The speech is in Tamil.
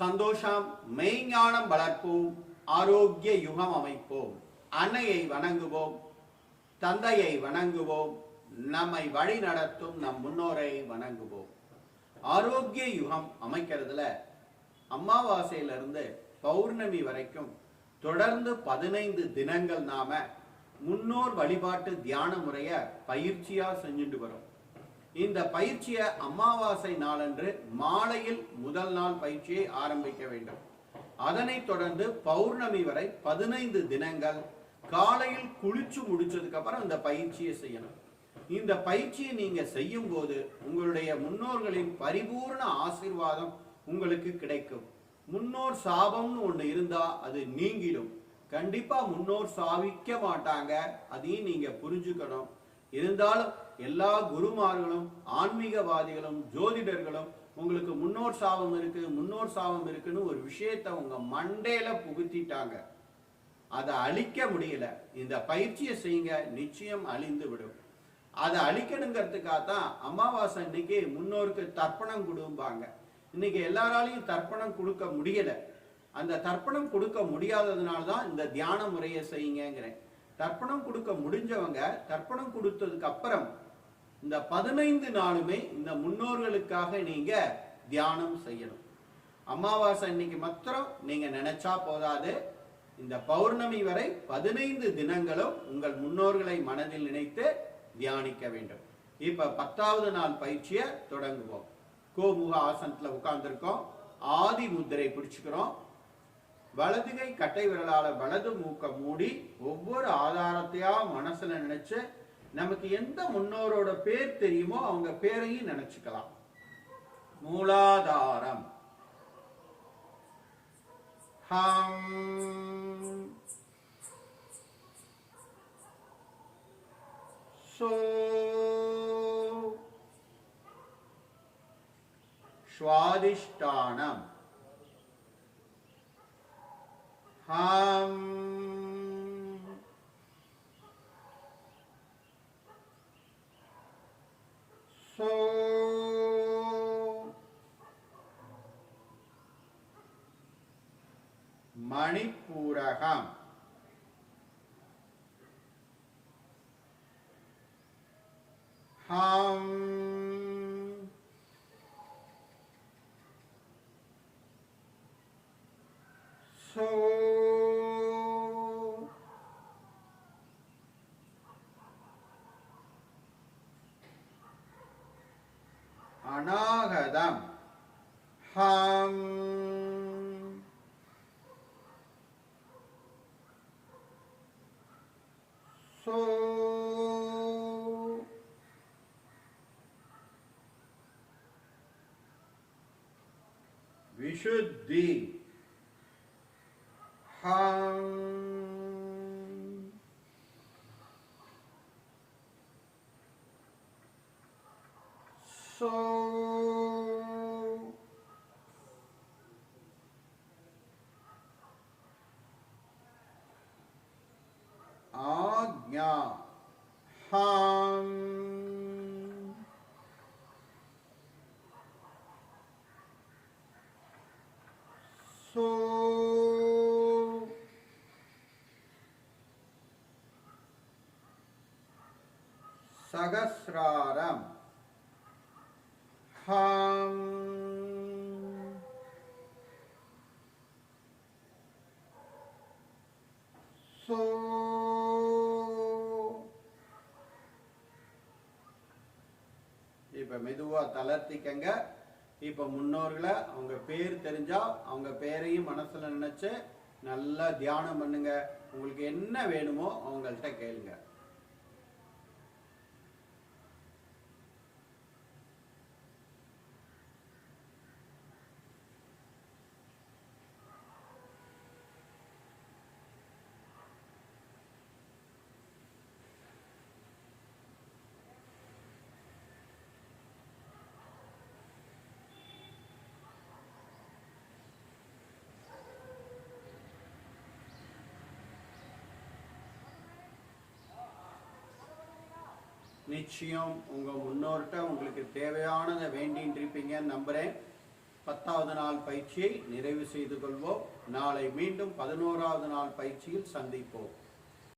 சந்தோஷம் மெய்ஞானம் வளர்ப்போம் ஆரோக்கிய யுகம் அமைப்போம். அன்னையை வணங்குவோம் தந்தையை வணங்குவோம் நம்மை வழி நடத்தும் நம் முன்னோரை வணங்குவோம். ஆரோக்கிய யுகம் அமைக்கிறதுல அமாவாசையிலிருந்து பௌர்ணமி வரைக்கும் தொடர்ந்து பதினைந்து தினங்கள் நாம முன்னோர் வழிபாட்டு தியான முறைய பயிற்சியா செஞ்சுட்டு வரோம். இந்த பயிற்சியை அமாவாசை நாளன்று மாலையில் முதல் நாள் பயிற்சியை ஆரம்பிக்க வேண்டும். அதனைத் தொடர்ந்து பௌர்ணமி வரை பதினைந்து தினங்கள் காலையில் குளிச்சு முடிச்சதுக்கு அப்புறம் இந்த பயிற்சியை செய்யணும். இந்த பயிற்சியை நீங்க செய்யும் போது உங்களுடைய முன்னோர்களின் பரிபூர்ண ஆசீர்வாதம் உங்களுக்கு கிடைக்கும். முன்னோர் சாபம்னு ஒன்று இருந்தா அது நீங்கிடும். கண்டிப்பா முன்னோர் சாவிக்க மாட்டாங்க. அதையும் நீங்க புரிஞ்சுக்கணும். இருந்தாலும் எல்லா குருமார்களும் ஆன்மீகவாதிகளும் ஜோதிடர்களும் உங்களுக்கு முன்னோர் சாபம் இருக்கு முன்னோர் சாபம் இருக்குன்னு ஒரு விஷயத்தை உங்க மண்டையில புகுத்திட்டாங்க. அதை அழிக்க முடியல. இந்த பயிற்சியை செய்யுங்க நிச்சயம் அழிந்து விடும். அதை அழிக்கணுங்கிறதுக்காக தான் அமாவாசை இன்னைக்கு முன்னோருக்கு தர்ப்பணம் கொடுப்பாங்க இன்னைக்கு எல்லாராலையும் தர்ப்பணம் கொடுக்க முடியல. அந்த தர்ப்பணம் கொடுக்க முடியாததுனால தான் இந்த தியான முறையை செய்யுங்கிறேன் தர்ப்பணம் கொடுக்க முடிஞ்சவங்க தர்ப்பணம் கொடுத்ததுக்கு அப்புறம் இந்த பதினைந்து நாளுமே இந்த முன்னோர்களுக்காக நீங்க தியானம் செய்யணும். அமாவாசை இன்னைக்கு மாத்திரம் நீங்க நினைச்சா போதாது. இந்த பௌர்ணமி வரை பதினைந்து தினங்களும் உங்கள் முன்னோர்களை மனதில் நினைத்து தியானிக்க வேண்டும். இப்ப பத்தாவது நாள் பயிற்சியை தொடங்குவோம். கோமுக ஆசனத்துல உட்கார்ந்துருக்கோம். ஆதி முத்திரை பிடிச்சுக்கிறோம். வலதுகை கட்டை விரலால வலது மூக்க மூடி ஒவ்வொரு ஆதாரத்தையா மனசுல நினைச்சு நமக்கு எந்த முன்னோரோட பேர் தெரியுமோ அவங்க பேரையும் நினைச்சுக்கலாம். மூலாதாரம். ஹம். சோ. சுவாதிஷ்டானம். ஹம். ஊராகாம் ஹாம் சோ அநாகதம் ஹாம் சோ விஷுத்தி ஹம் சோ ஆக்ஞா ஹம் சோ சகசிராரம். ஹம். சோ. இப்ப மெதுவா தளர்த்திக்கங்க. இப்ப முன்னோர்களை அவங்க பேர் தெரிஞ்சா அவங்க பேரையும் மனசுல நினைச்சு நல்லா தியானம் பண்ணுங்க. உங்களுக்கு என்ன வேணுமோ அவங்கள்ட்ட கேளுங்க. நிச்சயம் உங்கள் முன்னோர்கிட்ட உங்களுக்கு தேவையானதை வேண்டின்னு இருப்பீங்கன்னு நம்புறேன். பத்தாவது நாள் பயிற்சியை நிறைவு செய்து கொள்வோம். நாளை மீண்டும் பதினோராவது நாள் பயிற்சியில் சந்திப்போம்.